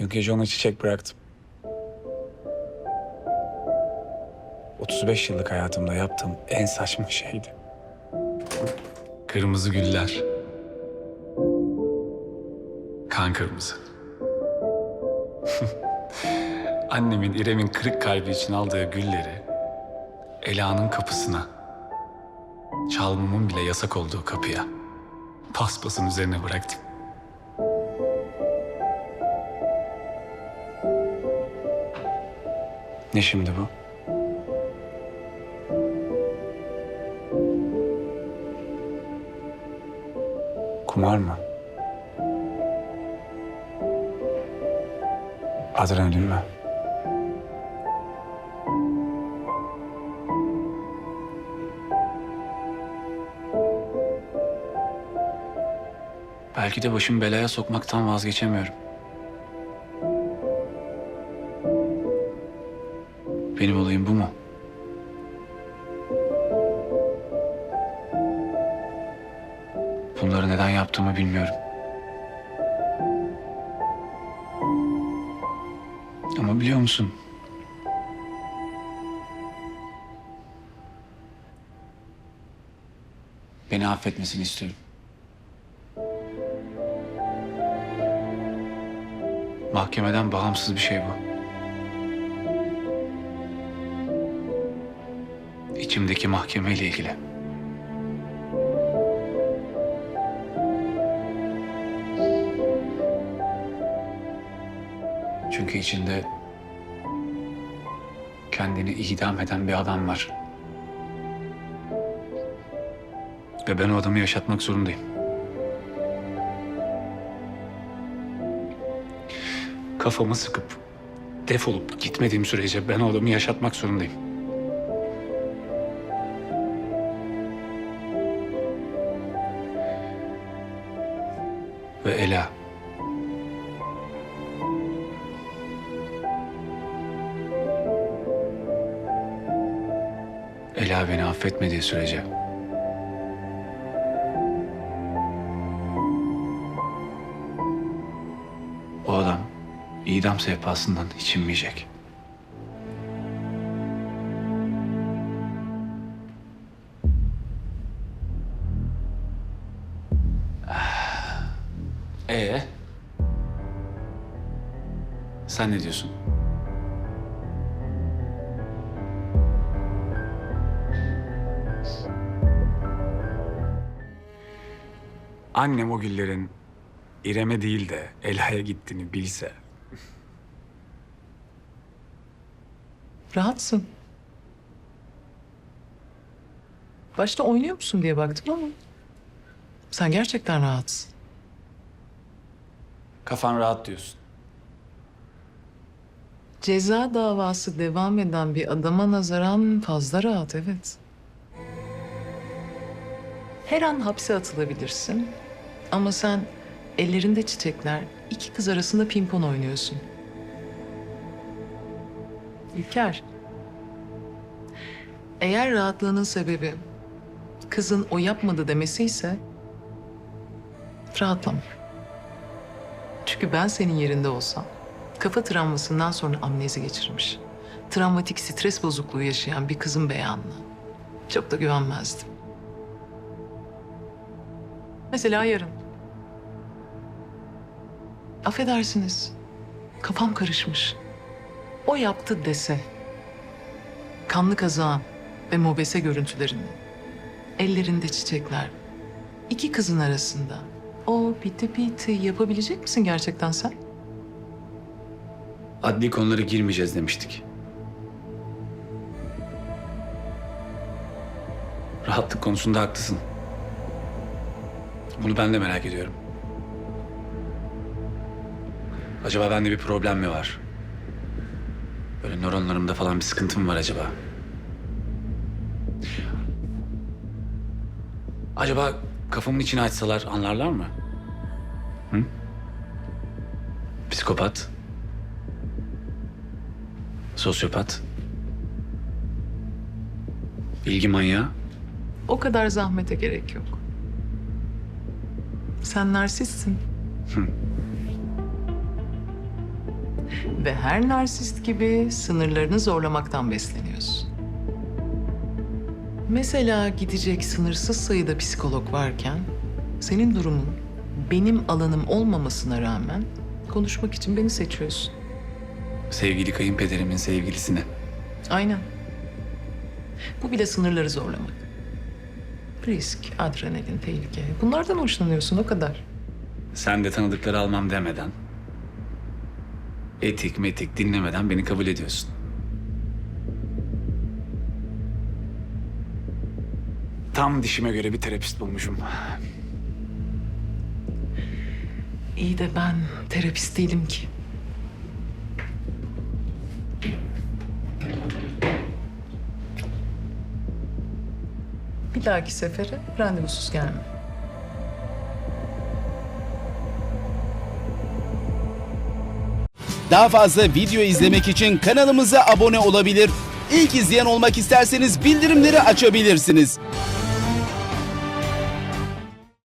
Dün gece ona çiçek bıraktım. 35 yıllık hayatımda yaptığım en saçma şeydi. Kırmızı güller. Kan kırmızı. Annemin İrem'in kırık kalbi için aldığı gülleri Ela'nın kapısına, çalmamın bile yasak olduğu kapıya, paspasın üzerine bıraktım. Ne şimdi bu? Kumar mı? Adrenalin mi? Belki de başımı belaya sokmaktan vazgeçemiyorum. Benim olayım bu mu? Bunları neden yaptığımı bilmiyorum. Ama biliyor musun? Beni affetmesini istiyorum. Mahkemeden bağımsız bir şey bu. İçimdeki mahkemeyle ilgili. Çünkü içinde kendini idam eden bir adam var. Ve ben o adamı yaşatmak zorundayım. Kafamı sıkıp defolup gitmediğim sürece ben o adamı yaşatmak zorundayım. Ve Ela. Ela beni affetmediği sürece o adam idam sehpasından hiç inmeyecek. Ee? Sen ne diyorsun? Annem o güllerin İrem'e değil de Ela'ya gittiğini bilse Rahatsın. Başta oynuyor musun diye baktım ama sen gerçekten rahatsın. Kafan rahat diyorsun. Ceza davası devam eden bir adama nazaran fazla rahat evet. Her an hapse atılabilirsin ama sen ellerinde çiçekler iki kız arasında pimpon oynuyorsun. İlker. Eğer rahatlığının sebebi kızın o yapmadı demesi ise rahatlama. Çünkü ben senin yerinde olsam kafa travmasından sonra amnezi geçirmiş. Travmatik stres bozukluğu yaşayan bir kızın beyanına çok da güvenmezdim. Mesela yarın. Affedersiniz. Kafam karışmış. O yaptı dese. Kanlı kazağın ve mobese görüntülerini. Ellerinde çiçekler. iki kızın arasında. O piti piti yapabilecek misin gerçekten sen? Adli konulara girmeyeceğiz demiştik. Rahatlık konusunda haklısın. Bunu ben de merak ediyorum. Acaba bende bir problem mi var? Böyle nöronlarımda falan bir sıkıntı mı var acaba? Acaba kafamın içine açsalar anlarlar mı? Hı? Psikopat. Sosyopat. İlgi manyağı. O kadar zahmete gerek yok. Sen narsistsin. Ve her narsist gibi sınırlarını zorlamaktan besleniyorsun. Mesela gidecek sınırsız sayıda psikolog varken senin durumun benim alanım olmamasına rağmen konuşmak için beni seçiyorsun. Sevgili kayınpederimin sevgilisine. Aynen. Bu bile sınırları zorlamak. Risk, adrenalin, tehlike. Bunlardan hoşlanıyorsun o kadar. Sen de tanıdıkları almam demeden, etik metik dinlemeden beni kabul ediyorsun. Tam dişime göre bir terapist bulmuşum. İyi de ben terapist değilim ki. Bir dahaki sefere randevusuz gelme. Daha fazla video izlemek için kanalımıza abone olabilir. İlk izleyen olmak isterseniz bildirimleri açabilirsiniz.